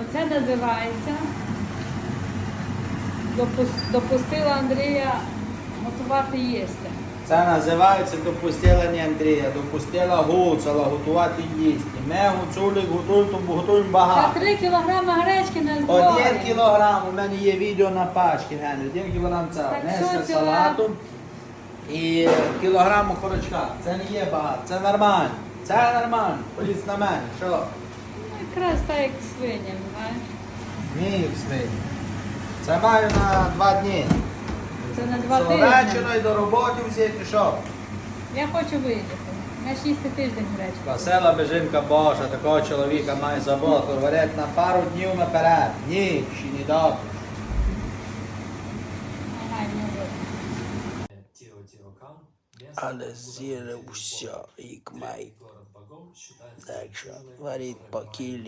Оце називається. Допустила Андрія готувати їсти. Це називається допустила не Андрія, допустила гуцала готувати їсти. Ми гуцулик готуємо, готуємо Це багато. 3 кілограми гречки на Один кілограм, у мене є відео на пачці, Генрі, один кілограм це ціла- салату і кілограм окорочка. Це не є багато, це нормально. Це нормально. Поліць на мене, що? Якраз так, як свиня, знаєш. Ні, свині. Це маю на два дні. Це на два тижні. Ввечері до роботи взяти, що? Я хочу виїхати. Я ж їсти тиждень гречку. Весела бежинка Божа, такого чоловіка має заботу, говорять на пару днів наперед. Ні, ще не добре. Ага, ну, Але з'їли все, як май. Так що варіть по кілі.